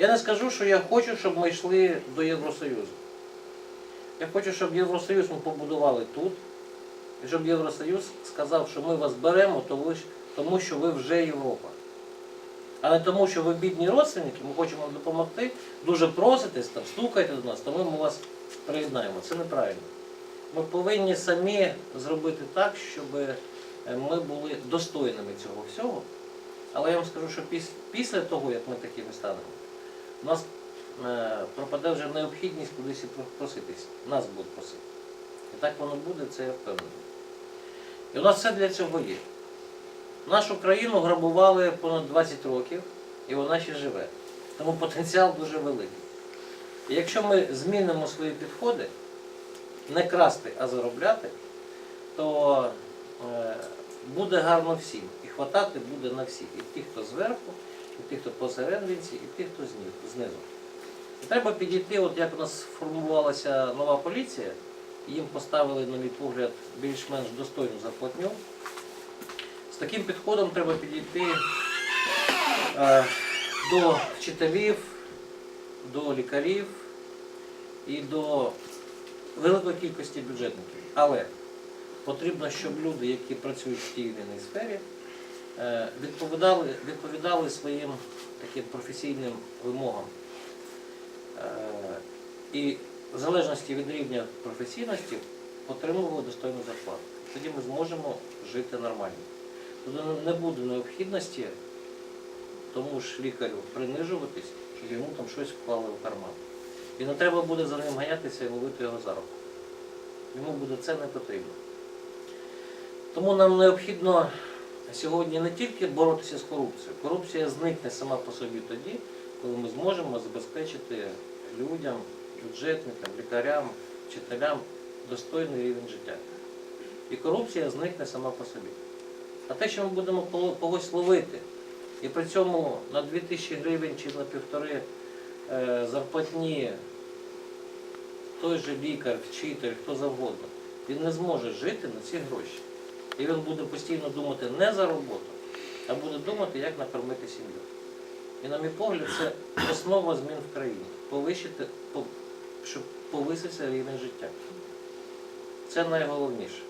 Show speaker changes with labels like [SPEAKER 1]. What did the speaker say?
[SPEAKER 1] Я не скажу, що я хочу, щоб ми йшли до Євросоюзу. Я хочу, щоб Євросоюз ми побудували тут, і щоб Євросоюз сказав, що ми вас беремо, тому що- ви вже Європа. А не тому, що ви бідні родственники, ми хочемо вам допомогти, дуже проситесь, там, стукайте до нас, тому ми вас приєднаємо. Це неправильно. Ми повинні самі зробити так, щоб е, ми були достойними цього всього. Але я вам скажу, що після того, як ми такими станемо, у нас е, пропаде вже необхідність кудись проситись. Нас будуть просити. І так воно буде, це я впевнений. І у нас все для цього є. Нашу країну грабували понад 20 років, і вона ще живе. Тому потенціал дуже великий. І якщо ми змінимо свої підходи, не красти, а заробляти, то е, буде гарно всім. І хватати буде на всіх. І тих, хто зверху, і тих, хто посерединці, і тих, хто знизу. І треба підійти, от як у нас формувалася нова поліція, їм поставили, на мій погляд, більш-менш достойну зарплатню. З таким підходом треба підійти е, до вчителів, до лікарів і до великої кількості бюджетників. Але потрібно, щоб люди, які працюють в тій сфері, відповідали, відповідали своїм таким професійним вимогам. Е, І в залежності від рівня професійності отримували достойну зарплату. Тоді ми зможемо жити нормально. Тоді не буде необхідності тому ж лікарю принижуватись, щоб йому там щось вклали в карман. І не треба буде за ним ганятися і ловити його за руку. Йому буде це не потрібно. Тому нам необхідно сьогодні не тільки боротися з корупцією. Корупція зникне сама по собі тоді, коли ми зможемо забезпечити людям, бюджетникам, лікарям, вчителям достойний рівень життя. І корупція зникне сама по собі. А те, що ми будемо когось ловити, і при цьому на 2000 гривень чи на півтори е, зарплатні той же лікар, вчитель, хто завгодно, він не зможе жити на ці гроші. І він буде постійно думати не за роботу, а буде думати, як накормити сім'ю. І, на мій погляд, це основа змін в країні. Повищити, щоб повисився рівень життя. Це найголовніше.